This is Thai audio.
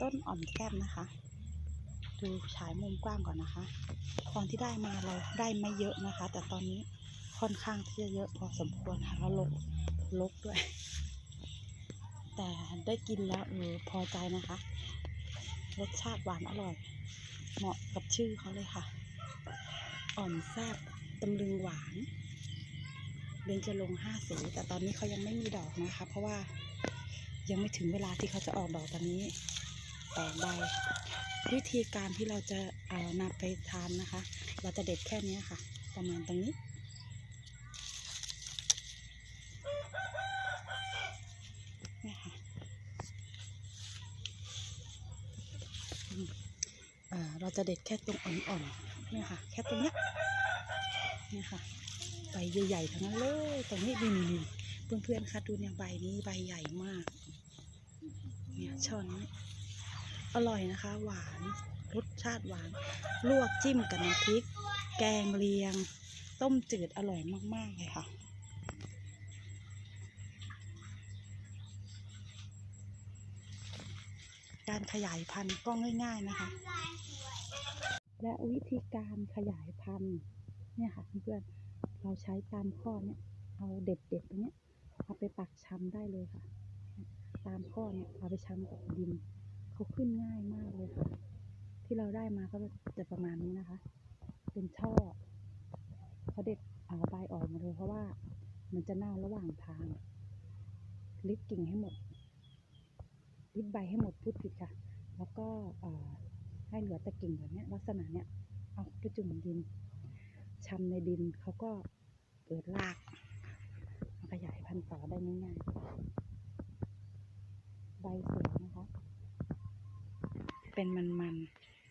ต้นอ่อนแก้มนะคะ ดูฉายมุมกว้างก่อนนะคะตอนที่ได้มาเราได้ไม่เยอะนะคะ แต่ตอนนี้ค่อนข้างที่จะเยอะพอสมควรค่ะแล้วลกลกด้วย แต่ได้กินแล้วเออพอใจนะคะ รสชาติหวานอร่อย เหมาะกับชื่อเขาเลยค่ะ อ่อนแซบตำลึงหวานเบญจรงค์ห้าสี แต่ตอนนี้เขายังไม่มีดอกนะคะ เพราะว่ายังไม่ถึงเวลาที่เขาจะออกดอกตอนนี้ แตกใบวิธีการที่เราจะเอานำไปทานนะคะ เราจะเด็ดแค่นี้ค่ะ ประมาณตรงนี้เนี่ค่ะเราจะเด็ดแค่ตรงอ่อนๆนี่ค่ะ แค่ตรงเนี้ยนี่ค่ะ ใบใหญ่ๆทั้งนั้นเลย ตรงนี้นี่นี่ๆเพื่อนๆคะดูเนี่ยใบนี้ใบใหญ่มาก เนี่ยช่อนี้ อร่อยนะคะ หวานรสชาติหวาน ลวกจิ้มกับน้ำพริก แกงเลียง ต้มจืดอร่อยมากๆเลยค่ะการขยายพันธุ์ก็ง่าย ๆนะคะ และวิธีการขยายพันธุ์เนี่ยค่ะเพื่อนๆเราใช้ตามข้อเนี่ยเอาเด็ดๆตรงเนี้ยเอาไปปักชำได้เลยค่ะ ตามข้อเนี่ยเอาไปชำกับดิน เขาขึ้นง่ายมากเลยค่ะ ที่เราได้มาก็จะประมาณนี้นะคะ เป็นช่อเขาเด็ดเอาใบออกมาเลยเพราะว่ามันจะเน่าระหว่างทางลิดกิ่งให้หมดลิดใบให้หมดพูดผิดค่ะ แล้วก็ให้เหลือแต่กิ่งแบบนี้ลักษณะเนี้ยเอาไปจุ่มดินชำในดินเขาก็เกิดรากขยายพันธุ์ต่อได้ง่ายๆ ใบสวยนะคะ เป็นมันๆ